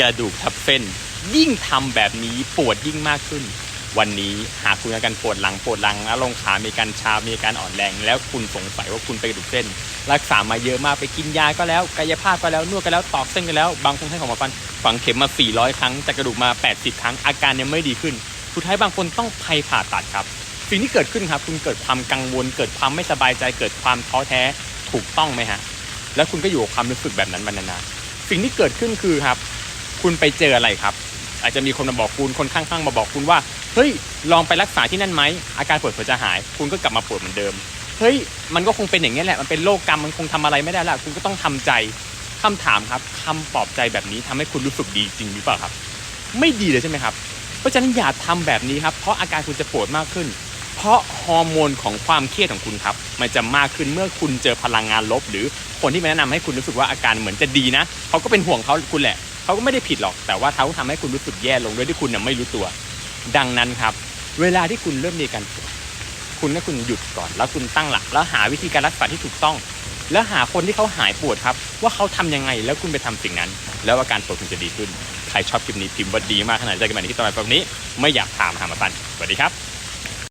กระดูกทับเส้น ยิ่งทำแบบนี้ปวดยิ่งมากขึ้น วันนี้หากคุณอาการปวดหลังปวดหลังแล้วลงขามีการชา มีการอ่อนแรง แล้วคุณสงสัยว่าคุณเป็นกระดูกเส้น รักษามาเยอะมากไปกินยาก็แล้วกายภาพก็แล้วนวดก็แล้วตอกเส้นก็แล้วบางคนให้ของหมอฟันฝังเข็มมา 400 ครั้งแต่กระดูกมา 80 ครั้งอาการยังไม่ดีขึ้นสุดท้ายบางคนต้องภัยผ่าตัดครับสิ่งที่เกิดขึ้นครับคุณเกิดความกังวล เกิดความไม่สบายใจเกิดความท้อแท้ถูกต้องไหมฮะแล้วคุณก็อยู่กับความรู้สึกแบบนั้นมานานๆสิ่งที่เกิดขึ้นคือครับ คุณไปเจออะไรครับ อาจจะมีคนมาบอกคุณคนข้างๆมาบอกคุณว่าเฮ้ยลองไปรักษาที่นั่นไหมอาการปวดหัวจะหาย คุณก็กลับมาปวดเหมือนเดิมเฮ้ยมันก็คงเป็นอย่างนี้แหละมันเป็นโรคกรรมมันคงทำอะไรไม่ได้ละคุณก็ต้องทำใจคำถามครับคำปลอบใจแบบนี้ทำให้คุณรู้สึกดีจริงหรือเปล่าครับ ไม่ดีเลยใช่ไหมครับ เพราะฉะนั้นอย่าทำแบบนี้ครับ เพราะอาการคุณจะปวดมากขึ้น เพราะฮอร์โมนของความเครียดของคุณครับ มันจะมากขึ้นเมื่อคุณเจอพลังงานลบ หรือคนที่มาแนะนำให้คุณรู้สึกว่าอาการเหมือนจะดีนะเขาก็เป็นห่วงเขาคุณแหละ เขาก็ไม่ได้ผิดหรอก แต่ว่าเขาทำให้คุณรู้สึกแย่ลงโดยที่คุณไม่รู้ตัว ดังนั้นครับ เวลาที่คุณเริ่มมีการปวดคุณให้คุณหยุดก่อน แล้วคุณตั้งหลัก แล้วหาวิธีการรักษาที่ถูกต้อง แล้วหาคนที่เขาหายปวดครับ ว่าเขาทำยังไงแล้วคุณไปทำสิ่งนั้น แล้วอาการปวดคุณจะดีขึ้นใครชอบคลิปนี้พิมพ์ว่าดีมากขนาดใจกันใหม่ในที่ต่อไปแบบนี้ ไม่อยากถามหามาปันสวัสดีครับ